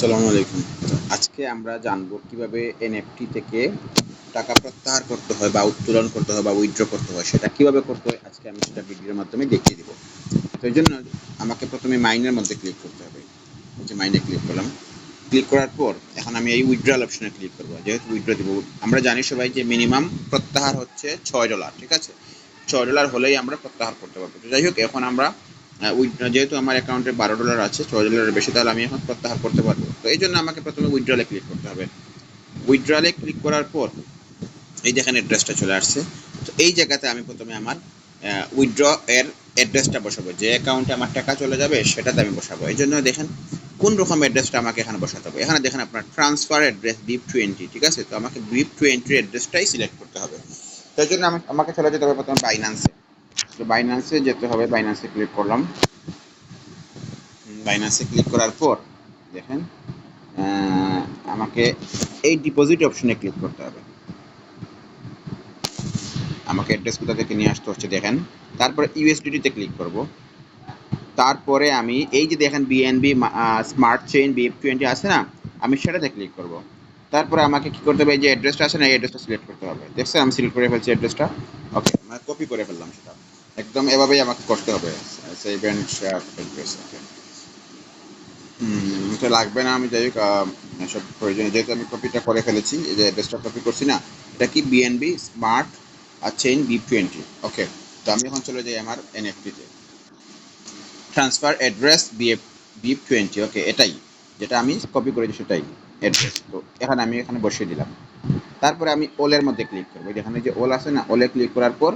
আসসালামু আলাইকুম। আজকে আমরা জানব কীভাবে এনএফটি থেকে টাকা প্রত্যাহার করতে হয় বা উত্তোলন করতে হয় বা উইথড্র করতে হয়, সেটা কীভাবে করতে হয়, আজকে আমি সেটা ভিডিওর মাধ্যমে দেখিয়ে দিব। তো এই জন্য আমাকে প্রথমে মাইনের মধ্যে ক্লিক করতে হবে। যে মাইনে ক্লিক করলাম। ক্লিক করার পর এখন আমি এই উইথড্রল অপশনে ক্লিক করব। যেহেতু উইথড্র দিব, আমরা জানি সবাই যে মিনিমাম প্রত্যাহার হচ্ছে ছয় ডলার ঠিক আছে? ছয় ডলার হলেই আমরা প্রত্যাহার করতে পারব। তো যাই হোক, এখন আমরা যেহেতু আমার অ্যাকাউন্টে বারো ডলার আছে, ছয় ডলারের বেশি, তাহলে আমি এখন প্রত্যাহার করতে পারব। তো এই জন্য আমাকে প্রথমে উইথড্রলে ক্লিক করতে হবে। উইথড্রলে ক্লিক করার পর এই দেখেন অ্যাড্রেসটা চলে আসছে। তো এই জায়গাতে আমি প্রথমে আমার উইথড্র এর অ্যাড্রেসটা বসাবো। যে অ্যাকাউন্টে আমার টাকা চলে যাবে, সেটাতে আমি বসাবো। এই জন্য দেখেন কোন রকম অ্যাড্রেসটা আমাকে এখানে বসাতে হবে। এখানে দেখেন আপনার ট্রান্সফার অ্যাড্রেস বিপ টোয়েন্টি ঠিক আছে? তো আমাকে বিপ টোয়েন্টির অ্যাড্রেসটাই সিলেক্ট করতে হবে। তার জন্য আমি আমাকে চলে যেতে হবে প্রথমে বাইন্যান্সে তো বাইন্যান্সে যেতে হবে বাইন্যান্সে ক্লিক করলাম। বাইন্যান্সে ক্লিক করার পর দেখেন আমাকে এই ডিপোজিট অপশনে ক্লিক করতে হবে। আমাকে অ্যাড্রেস কোথা থেকে নিয়ে আসতে হচ্ছে দেখেন। তারপরে ইউএসডিটিতে ক্লিক করব। তারপরে আমি এই যে দেখেন BNB smart chain BF twenty আছে না, আমি সেটাতে ক্লিক করব। তারপরে আমাকে কি করতে হবে, এই যে অ্যাড্রেসটা আছে না, এই অ্যাড্রেসটা সিলেক্ট করতে হবে। দেখছেন, আমি সিলেক্ট করে ফেলছি অ্যাড্রেসটা ওকে মানে কপি করে ফেললাম সেটা। একদম এভাবেই আমাকে করতে হবে। সেই ব্যান্ড অ্যাড্রেস ওকে এটা লাগবে না, আমি যাই হোক সব প্রয়োজনে, যেহেতু আমি কপিটা করে ফেলেছি, এই যে অ্যাড্রেসটা কপি করছি না, এটা কি বিএনবি স্মার্ট আর চেইন বি টোয়েন্টি ওকে তো আমি এখন চলে যাই আমার এনএফটিতে transfer address BF B twenty okay এটাই, যেটা আমি কপি করেছি সেটাই অ্যাড্রেস তো এখানে আমি এখানে বসিয়ে দিলাম। তারপরে আমি ওলের মধ্যে ক্লিক করব এখানে যে ওল আছে না ওলে ক্লিক করার পর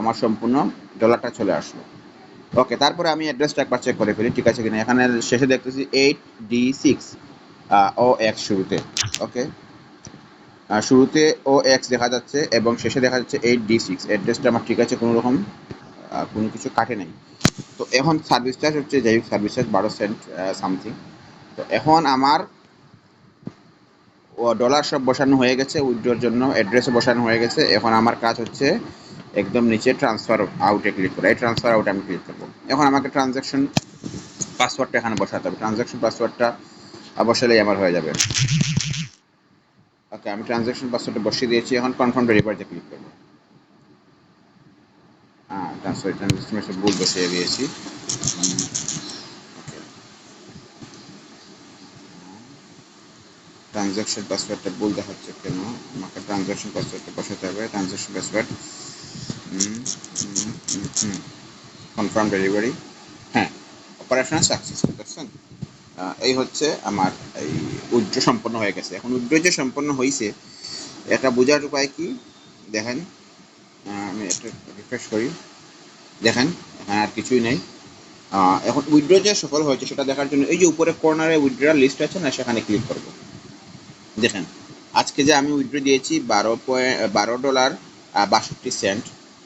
আমার সম্পূর্ণ ডলারটা চলে আসলো। ওকে তারপরে আমি অ্যাড্রেসটা একবার চেক করে ফেলি, ঠিক আছে কিনা? এখানে শেষে দেখতেছি eight D six O X শুরুতে ওকে শুরুতে ও এক্স দেখা যাচ্ছে এবং শেষে দেখা যাচ্ছে এইট ডি সিক্স অ্যাড্রেসটা আমার ঠিক আছে কোনো রকম কোনো কিছু কাটে নাই। তো এখন সার্ভিস চার্জ হচ্ছে, যাই হোক সার্ভিস চার্জ বারো সেন্ট সামথিং তো এখন আমার ডলার সব বসানো হয়ে গেছে, উইথড্রোর জন্য অ্যাড্রেসও বসানো হয়ে গেছে। এখন আমার কাজ হচ্ছে একদম নিচে ট্রান্সফার আউটে ক্লিক করে। এই ট্রান্সফার আউটে আমি ক্লিক করব। এখন আমাকে ট্রানজ্যাকশন পাসওয়ার্ডটা এখানে বসাতে হবে। ট্রানজ্যাকশন পাসওয়ার্ডটা বসালেই আমার হয়ে যাবে। ওকে আমি ট্রানজ্যাকশন পাসওয়ার্ডটা বসিয়ে দিয়েছি। এখন কনফার্ম ডেলিভারিতে ক্লিক করব। হ্যাঁ সরি ট্রানজ্যাকশন ভুল বসিয়ে দিয়েছি। ট্রানজ্যাকশন পাসওয়ার্ডটা ভুল দেখাচ্ছে কেন? আমাকে ট্রানজ্যাকশন পাসওয়ার্ডটা বসাতে হবে। ট্রানজ্যাকশন পাসওয়ার্ড কনফার্ম ডেলিভারি হ্যাঁ অপারেশন সাকসেসফুল দেখছেন এই হচ্ছে আমার এই উজ্জ্ব সম্পন্ন হয়ে গেছে। এখন উজ্জ্ব যে সম্পন্ন হয়েছে এটা বোঝার উপায় কি? দেখেন আমি এটা রিফ্রেশ করি। দেখেন, এখানে আর কিছুই নেই। এখন উইড্রো যে সফল হয়েছে, সেটা দেখার জন্য এই যে উপরে কর্নারে উইথড্র লিস্ট আছে না, সেখানে ক্লিক করব। দেখেন, আজকে যে আমি উইড্রো দিয়েছি বারো পয়েন্ট বারো ডলার বাষট্টি সেন্ট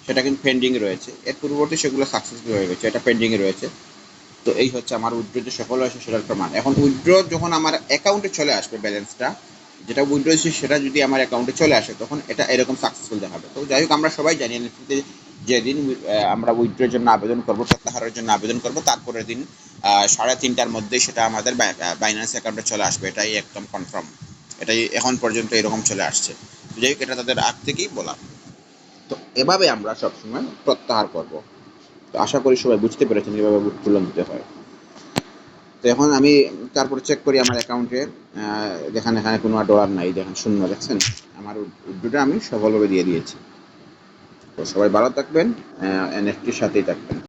সেটা কিন্তু পেন্ডিং রয়েছে। এর পূর্ববর্তী সেগুলো সাকসেসফুল হয়ে গেছে, এটা পেন্ডিংয়ে রয়েছে। তো এই হচ্ছে আমার উইথড্র যে সফল হয়েছে সেটার প্রমাণ। এখন উইথড্র যখন আমার অ্যাকাউন্টে চলে আসবে ব্যালেন্সটা যেটা উইথড্র হয়েছে সেটা যদি আমার অ্যাকাউন্টে চলে আসে, তখন এটা এরকম সাকসেসফুল দেখাবে। তো যাই হোক, আমরা সবাই জানি NFT তে যেদিন আমরা উইথড্রের জন্য আবেদন করব, প্রত্যাহারের জন্য আবেদন করব, তারপরের দিন সাড়ে তিনটার মধ্যেই সেটা আমাদের বাইন্যান্স অ্যাকাউন্টে চলে আসবে। এটাই একদম কনফার্ম এটাই এখন পর্যন্ত এরকম চলে আসছে। যাই হোক, এটা তাদের আগ থেকেই বলা। তো এভাবে আমরা সবসময় প্রত্যাহার করব। তো আশা করি সবাই বুঝতে পেরেছেন কীভাবে উত্তোলন দিতে হয়। তো এখন আমি তারপরে চেক করি আমার অ্যাকাউন্টে দেখেন এখানে কোনো ডলার নাই দেখেন শূন্য, দেখছেন? আমার উদ্যোগটা আমি সফলভাবে দিয়ে দিয়েছি। তো সবাই ভালো থাকবেন এনএফটির সাথেই থাকবেন।